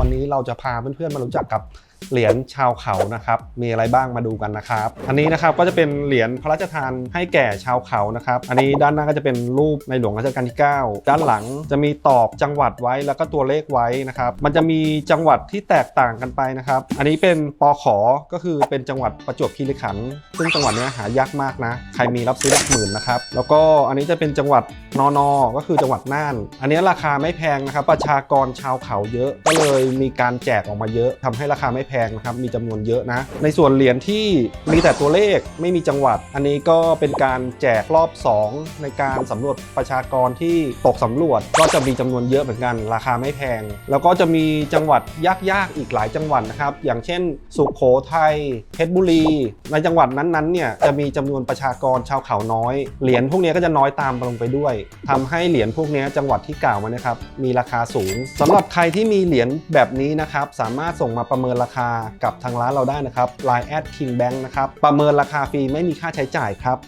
วันนี้เราจะพาเพื่อนๆมารู้จักกับเหรียญชาวเขานะครับ มีอะไรบ้างมาดูกันนะครับ อันนี้นะครับก็จะเป็นเหรียญพระราชทานให้แก่ชาวเขานะครับ อันนี้ด้านหน้าก็จะเป็นรูปในหลวงรัชกาลที่ 9 ด้านหลังจะมีตอกจังหวัดไว้แล้วก็ตัวเลขไว้นะครับ มันจะมีจังหวัดที่แตกต่างกันไปนะครับ อันนี้เป็นปอขอ ก็คือเป็นจังหวัดประจวบคีรีขันธ์ ซึ่งจังหวัดนี้หายากมากนะ ใครมีรับซื้อหลักหมื่นนะครับ แล้วก็อันนี้จะเป็นจังหวัด นอนอก็คือจังหวัดน่าน อันนี้ราคาไม่แพงนะครับ ประชากรชาวเขาเยอะ ก็เลยมีการแจกออกมาเยอะทำให้ราคาไม่แพงนะครับ มีจำนวนเยอะนะ ในส่วนเหรียญที่มีแต่ตัวเลขไม่มีจังหวัด อันนี้ก็เป็นการแจกรอบ 2 ในการสำรวจประชากรที่ตกสำรวจ ก็จะมีจำนวนเยอะเหมือนกัน ราคาไม่แพง แล้วก็จะมีจังหวัดยากๆอีกหลายจังหวัดนะครับ อย่างเช่น สุโขทัยเพชรบุรี ในจังหวัดนั้นๆเนี่ยจะมีจำนวนประชากรชาวเขาน้อย เหรียญพวกนี้ก็จะน้อยตามลงไปด้วยทำให้เหรียญพวกนี้จังหวัดที่กล่าวมานะครับมีราคาสูงสำหรับใครที่มีเหรียญแบบนี้นะครับสามารถส่งมาประเมินราคากับทางร้านเราได้นะครับ Line แอด King Bank นะครับประเมินราคาฟรีไม่มีค่าใช้จ่ายครับ